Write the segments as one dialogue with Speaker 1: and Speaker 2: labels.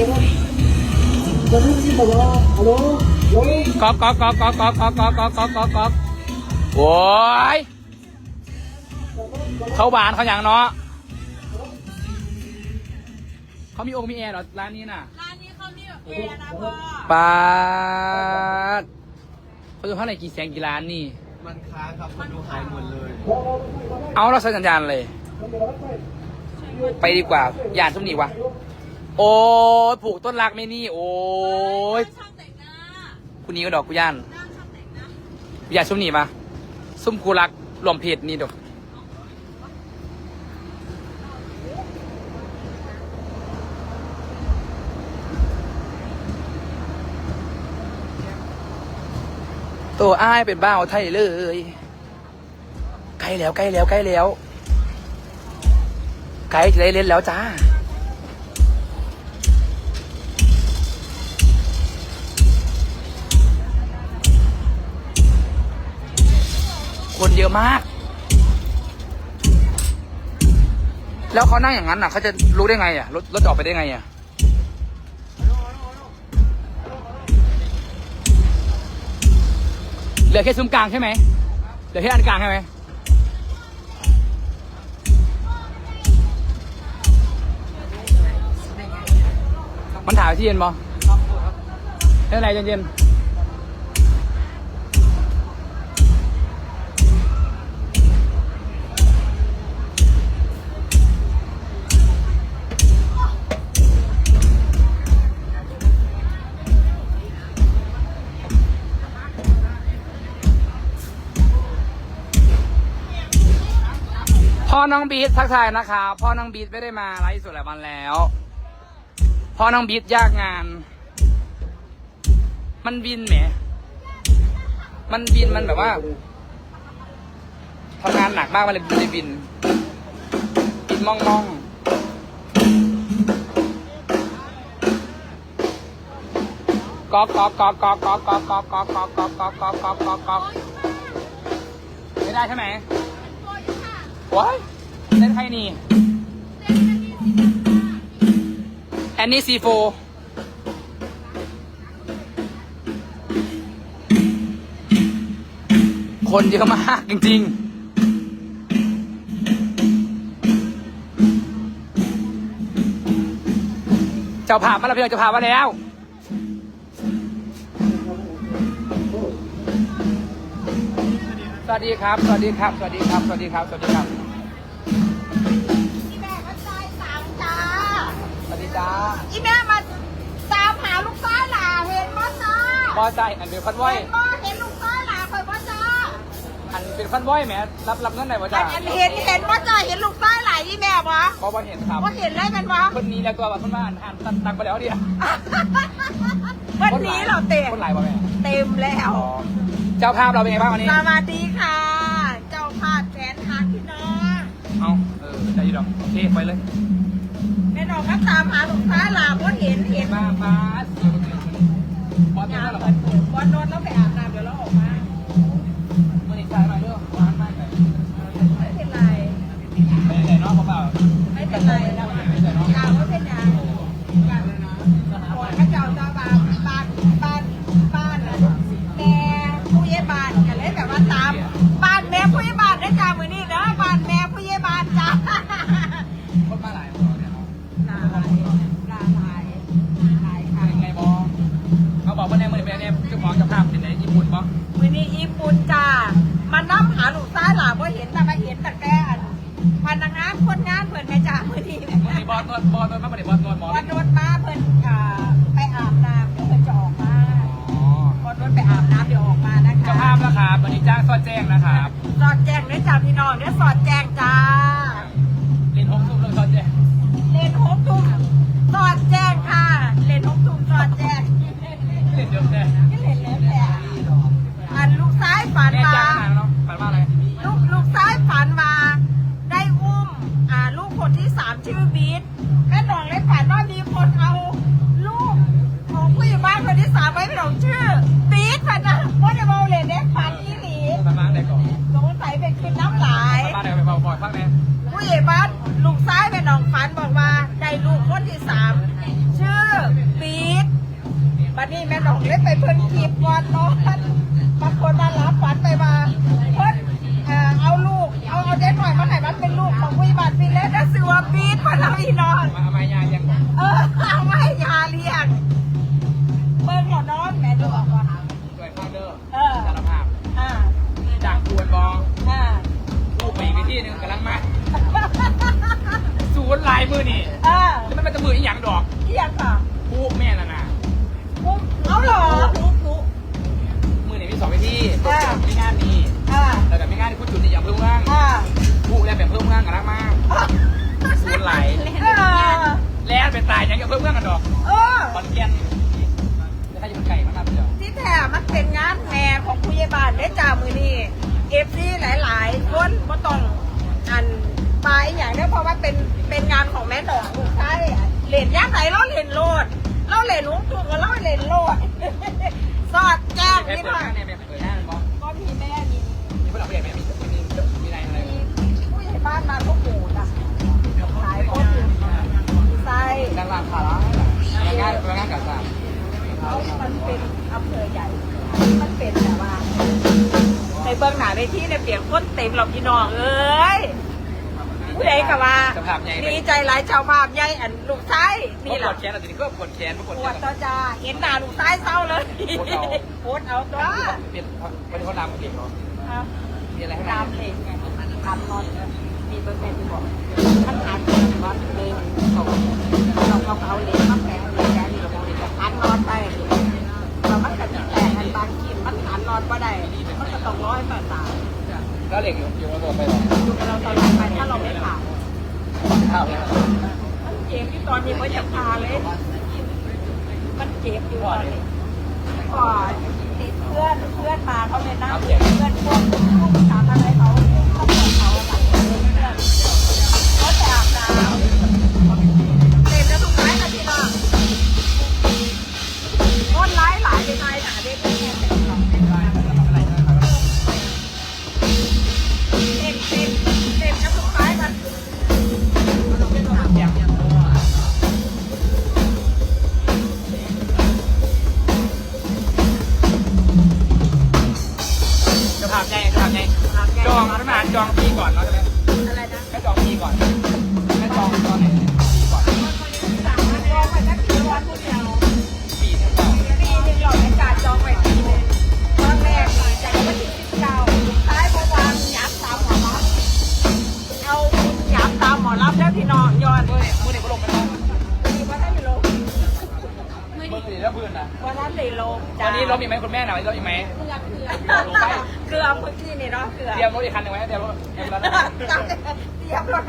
Speaker 1: ก๊อกก๊อกก๊อกก๊อกก๊อกก๊อกก๊อกก๊อกก๊อกก๊อกก๊อกโอ้ยเขาบานเขาอย่างเนาะเขามีองค์มีแอร์เหรอร้านนี้น่ะ
Speaker 2: ร้านนี้เขามีแบบแอร์นะพ่อ
Speaker 1: ปาดเขาจะเท่าไหร่กี่แสนกี่ล้านนี่
Speaker 3: มันค้างครับมันดูหายหมดเลย
Speaker 1: เอาเราใช้สัญญาณเลย ไปดีกว่าอย่าซุ่มหนีวะ โอ้ยผูกต้นรักไม่นี่ โอ้ย
Speaker 2: ช่างแต่งหน้า
Speaker 1: คุณนี้ก็ดอกกูย่าน
Speaker 2: หน้าช่างแต่งหน้า
Speaker 1: อย่าซุ่มหนีมาซุ่มกูรักรวมเพจนี่ดอกตัวอ้ายเป็นบ้าวไทยเลยใกล้แล้วใกล้แล้วใกล้แล้วใกล้จะได้เล่นแล้วจ้า คนเยอะมาก แล้วเขานั่งอย่างนั้นน่ะเขาจะรู้ได้ไงอะรถรถจะออกไปได้ไงอะเหลือแค่ซุ้มกลางใช่ไหมเหลือแค่อันกลางใช่ไหมมันถ่ายที่เย็นบอไม่เป็นไรเย็นๆ พ่อน้องบีททักทายนะคะ พ่อน้องบีทไม่ได้มาไลฟ์สดหลายวันแล้ว พ่อน้องบีทยากงาน มันบินแหม มันบินมันแบบว่าทำงานหนักมากมันเลยบินเลยบินบินมองมองก๊อกก๊อกก๊อกก๊อกก๊อกก๊อกก๊อกก๊อกก๊อกก๊อกก๊อกก๊อกก๊อกก๊อกก๊อกไม่ได้ใช่ไหม ว้ายเล่นใครนี่ แอนนี่ซีโฟคนเยอะมากจริงๆเจ้าภาพมาแล้วพี่น้องเจ้าภาพมาแล้ว สวัสดีครับ สวัสดีครับ สวัสดีครับ สวัสดีครับ สวัสดีครับ
Speaker 2: จ้าอีแม่มาตามหาลูกซ้ายหล่าเห็นบ่จ้า
Speaker 1: บอใจอันเป็นฟันว้อย
Speaker 2: เห็นบ่เห็นลูกซ้ายหล่าคอยบ่จ้า
Speaker 1: อันเป็นฟันว้อยแหมรับรับเงินไหนวะ
Speaker 2: อั
Speaker 1: จ้าน
Speaker 2: อันเห็นเห็นบ่จ้าเห็นลูกซ้ายหล่าอีแม่บ่
Speaker 1: บอบอเห็นครับ
Speaker 2: ว่าเห็นเลยแมันบ่
Speaker 1: คนนี้แล้วตัวแบบคนมาอ่านอ่านตันตังไปแล้วเดียว
Speaker 2: วันนี้เราเต็ม
Speaker 1: คนหลายป่ะแม่
Speaker 2: เต็มแล้ว
Speaker 1: อ๋อเจ้าภาพเราเป็นไงบ้างวันนี้
Speaker 2: สวัสดีค่ะ เจ้าภาพแสนหักพี่น้อง
Speaker 1: เอาเออใจดีดอกโอเคไปเลย
Speaker 2: แม่น้อง ก็ตามหาสงตาลาเพราะเห็นเห็น
Speaker 1: มามาบอล
Speaker 2: นอนแล้วไปอาบ ญี่
Speaker 1: ปุ่นปะ
Speaker 2: มือนี้ญี่ปุ่นจ้ามานั่หาลูกซ้ายหล่าเพราะเห็นแต่มาเห็นแต่แกอันพนักงานคนงานเพิ่นแม่จ้ามือนี้
Speaker 1: มือนี้บอสนวดบอสนวดมาประเดี๋ยวบอสนวดหมอ
Speaker 2: วันรถมาเพิ่นอ่าไปอาบน้ำเดี๋ยวเพิ่นจะออกมา
Speaker 1: อ๋อ
Speaker 2: วันรถไปอาบน้ำเดี๋ยวออกมานะคะ
Speaker 1: เจ้าภาพนะครับวันนี้จ้างซอดแจ้งนะครับ
Speaker 2: สอดแจ้งเด้อจ้าพี่น้องเด้อสอดแจ้งจ้า ฝัน
Speaker 1: มาฝันว่าอะไร
Speaker 2: ลูกลูกชายฝันมาได้อุ้มลูกคนที่สามชื่อบีทแม่หนองเลยฝันว่ามีคนเอาลูกของผู้อยู่บ้านคนที่สามไว้เป็นของชื่อบีทฝันนะว่าจะเมาเล่นเด็กฝันที่หลี
Speaker 1: ฝัมาไหนก่อน
Speaker 2: สงสัยเป็นคืนน้ำไหลาย
Speaker 1: ผู้ใหญ่บ้านลูกซ้า
Speaker 2: ยแม่หนองฝันบอกว่าได้ลูกคนที่สามชื่อบีทบัดนี้แม่หนอ
Speaker 1: ง
Speaker 2: เล็ก
Speaker 1: ไปเพิ่น
Speaker 2: ค
Speaker 1: ลิปก่อนนอนายมือนี่
Speaker 2: เออ
Speaker 1: แล้วมันเป็นตะมืออีหยังดอก
Speaker 2: เที่ยงค่ะ
Speaker 1: ผู้แม่น่ะนะ
Speaker 2: ปุ๊บเอาเหรอปุ๊บปุ๊บ
Speaker 1: มือนี่มีสองไปที่
Speaker 2: อ่า
Speaker 1: มีงานนี้
Speaker 2: อ่า
Speaker 1: แล้วแต่ไม่งานที่คุณจุดนี่อย่างเพิ่มเมือง
Speaker 2: อ่า
Speaker 1: ผู้แล้วเป็นเพิ่มเมืองกำลังมาศูนย์ลาย
Speaker 2: เออ
Speaker 1: แล้วเป็นตายยังเพิ่มเมืองกันดอก
Speaker 2: เออ
Speaker 1: คอนแก่นแล้วถ้าจะเป็นไก่มันน่าเดียว
Speaker 2: ที่แท้มันเป็นงานแม่ของผู้ใหญ่บ้านได้จ่ามือนี่เอฟซีหลาย ๆ คนก็ต้องอันไปอย่างนี้เพราะว่าเป็น เหรียญย่างไหนเราเหรียญโลด เราเหรียญหลวงตัวกับเราเหรียญโลด สอดแจ้งนี่
Speaker 1: เปิด
Speaker 2: ค่ะ
Speaker 1: หน้าเนี่ยแม่เปิดหน้ามันบอก
Speaker 2: ก็มีแม่มี
Speaker 1: มีผู้หลักผู้ใหญ่แม่มีมีมีอะไรอะไร
Speaker 2: มีผู้ใหญ่บ้านมาทุกหมู่จ้ะหลายคนอยู่ใช่
Speaker 1: ดังรามคาระงานงานกับสาม
Speaker 2: เขามันเป็นอำเภอใหญ่มันเป็นแต่ว่าในเบื้องหน้าในที่ในยเปลี่ยนคนเต็มหรอกพี่น้องเอ้ย ผู้ใดก็ว่า
Speaker 1: สภาพใหญ่
Speaker 2: ดีใจหลายชาวบ้านใหญ่อันลูกชาย
Speaker 1: นี่
Speaker 2: นี่
Speaker 1: แห
Speaker 2: แห
Speaker 1: ละ
Speaker 2: ละ
Speaker 1: แขนเราจะนี่ก็ปวดแขนปวด
Speaker 2: ปวด
Speaker 1: แข
Speaker 2: ต่อนจ้าเห็นหน้าลูกชายเศร้าเลยโคตรเอาตัว
Speaker 1: เป็นเป็นคนดำกับเด็กเนาะ
Speaker 2: ครับ
Speaker 1: มีอะไรให้
Speaker 2: ตามเพลงไงทำนอนมีเปอร์เซ็นต์บอกท่านอ่านนอนเลยส่งเราก็เอาเหรียญมาแผงเหรียญแกนี่เราจะทันนอนไปเรามันก็จะแตกกันบางทีมันทันนอนก็ได้มันก็ต้องร้อยบาทสาม
Speaker 1: แล้วเหล็กอยู่อยู่ระบบไปหรอ
Speaker 2: ดูเราตลอดไปถ้าเราไม่ผ่า
Speaker 1: ข้าวเนี่ย
Speaker 2: มันเจ็บที่ตอนนี้เขาจะพาเลย มันเจ็บอยู่ตอนนี้ก่อนติดเพื่อนเพื่อนมาเขาเลยนั่งเพื่อนพวกพวกถามอะไรเขาเขาบอกเขาหลังเพื่อนเขาแจะอาบน้ำเต็มแล้วทุกท้ายนะพี่น้อง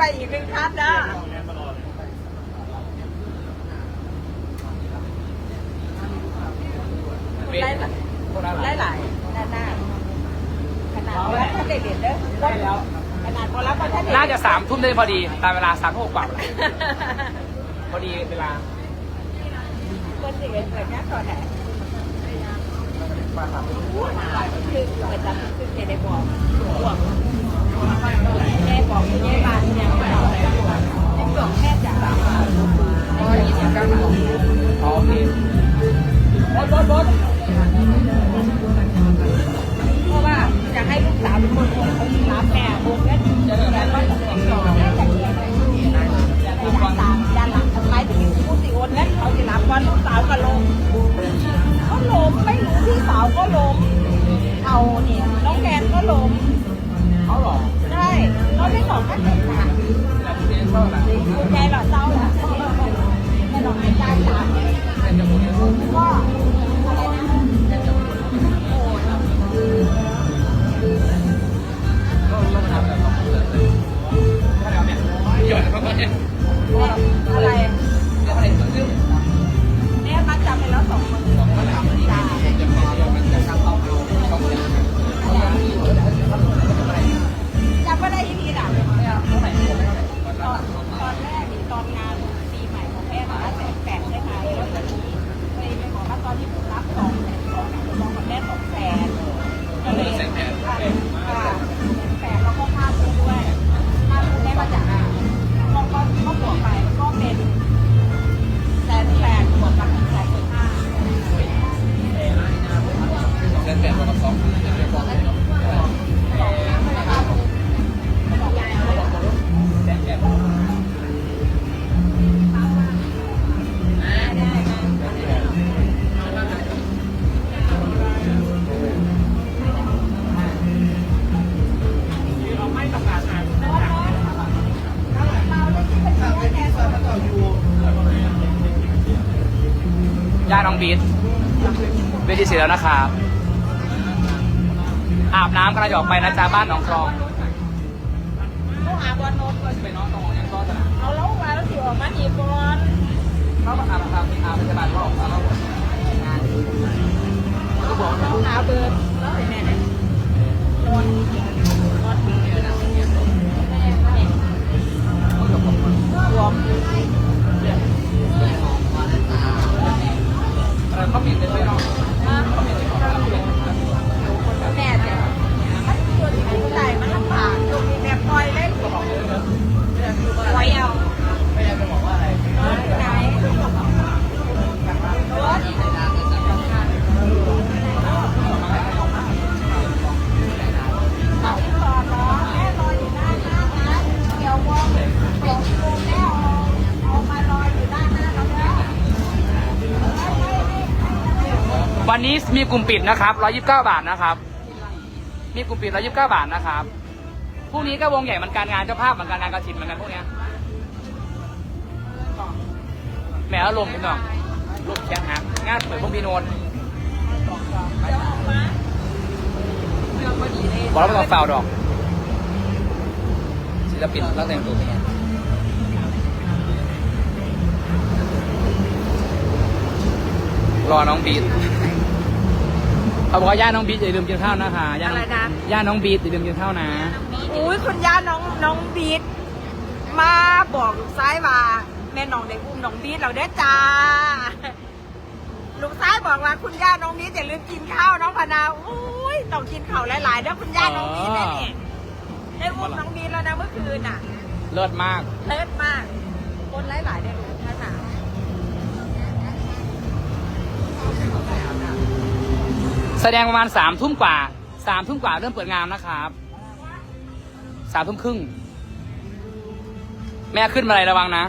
Speaker 2: ไป
Speaker 1: อีกหนึ่
Speaker 2: ง
Speaker 1: คัน
Speaker 2: นะเป็นคน
Speaker 1: ละห
Speaker 2: ห
Speaker 1: ลา
Speaker 2: ลายยหลายๆด้านหน้าขนาดพอรับท่านเด็ดๆเด้อ
Speaker 1: ได้แล้ว
Speaker 2: ขนาดพอรับท่านเด็ด
Speaker 1: น่าจะสามทุ่มได้พอดี ตามเวลาสามทุ่มกว่าพอดีเวลา
Speaker 2: เพื่อนสิเกิดงานตอนไหน
Speaker 1: บ้านเรา
Speaker 2: คือเหมือนจะคือเจได้บอกบวก น้องบี
Speaker 1: ท
Speaker 2: เว
Speaker 1: ทีเสร็จแล้วนะครับ อาบน้ำกำลังจะออกไปนะจ๊ะบ้านหนองคลอง
Speaker 2: ต้องหาบอลโน้ตก่อน
Speaker 1: ไปน้องตรงยังก็จะ
Speaker 2: เอาแล้วมาแล้วสิออกมาอีกบอล
Speaker 1: เขาอาบอาบอาบพยาบาลก็ออกมาแล้วก็บอก
Speaker 2: ต้องหาเบอร์ดแล้
Speaker 1: วไอ
Speaker 2: แม่เนี่ยนอนนอนดีเลยนะ
Speaker 1: นี้มีกลุ่มปิดนะครับ129 บาทนะครับ มีกลุ่มปิด129 บาทนะครับพรุ่งนี้ก็วงใหญ่เหมือนกันงานเจ้าภาพเหมือนกันงานกระถิ่นเหมือนกันพวกเนี้ยแหมอารมณ์พี่น้องรูปแขนหักงานเปิดพวกพี่โนนบอกแล้วไม่ต้องฟาวดอกศิลปินต้องแต่งตัวเป็นไงรอน้องบีท เขาบอกว่าย่าน้องบีทอย่าลืมกินข้าวนะคะย่าน้อง
Speaker 2: อะไรนะ
Speaker 1: ย่าน้องบีทอย่าลืมกินข้าวนะ
Speaker 2: อุ้ยคุณย่าน้องน้องบีทมาบอกลูกซ้ายว่า แม่น้องได้อุ้มน้องบีทเราได้อจ้า ลูกซ้ายบอกว่าคุณย่าน้องบีทอย่าลืมกินข้าวน้องพนาอุ้ยต้องกินข้าวหลายๆเด้อคุณย่าน้องบีทได้เนี่ยได้อุ้มน้องบีทแล้วนะเมื่อคืนน่ะ
Speaker 1: เลิศมาก
Speaker 2: เลิศมาก คนหลายๆได้รู้ท่านหนา
Speaker 1: แสดงประมาณสามทุ่มกว่าสามทุ่มกว่าเริ่มเปิดงานนะครับสามทุ่มครึ่ง แม่ขึ้นมาอะไรระวังนะ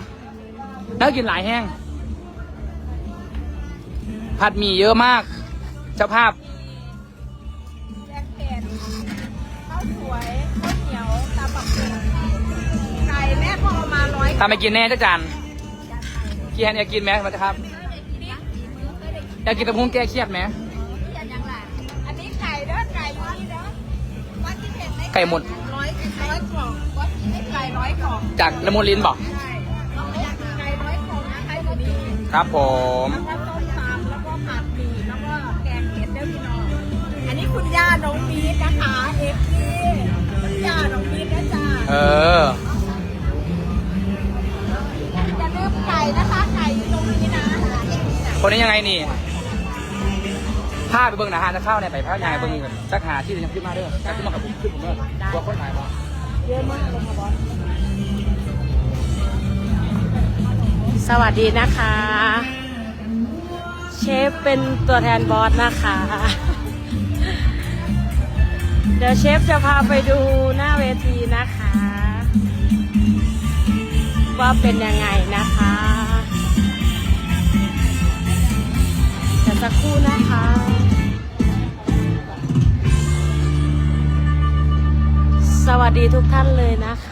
Speaker 1: น่ากินหลายแห้ง ผัดหมี่เยอะมาก เจ้าภาพ
Speaker 2: แกงเผ็ดข้าวสวยข้าวเหนียวตำบักหุ่งไก่แม่พอเอามาร้อย
Speaker 1: ทำไปกินแน่เจ้าจันเกียนอยากกินไหมครับอยากกินตะพุงแก้เครียดไหม
Speaker 2: ไหม
Speaker 1: ไก่หมด
Speaker 2: ร้อยร้อยกล่องวัดให้ไก่ร้อยกล่อง
Speaker 1: จากละมุนลินบอก
Speaker 2: ใช่ไก่ร้อยกล่องนะไก่อยู่นี่
Speaker 1: ครับผม
Speaker 2: แล้วก็ต้มตำแล้วก็ผัดหมี่แล้วก็แกงเผ็ดเด้อพี่น้อง อันนี้คุณย่าน้องบีทนะคะเอฟซีคุณย่าน้องบีทนะจ๊ะ
Speaker 1: เออ
Speaker 2: อย่าลืมไก่นะคะไก่อยู่ตรงนี้นะ
Speaker 1: คนนี้ยังไงนี่ ผ้าไปเบิ่งหนาหาจะเข้าเนี่ยไปผ้ายางเบิ่งกันสักหาที่ยังขึ้นมาเด้อสักขึ้นมากับผมขึ้นผมเด้อตัวคนไหนบ้าง
Speaker 2: เยอะมากเลยค่ะบอส
Speaker 4: สวัสดีนะคะ เชฟเป็นตัวแทนบอสนะคะ เดี๋ยวเชฟจะพาไปดูหน้าเวทีนะคะ ว่าเป็นยังไงนะคะเดี๋ยวสักครู่นะคะ ดีทุกท่านเลยนะคะ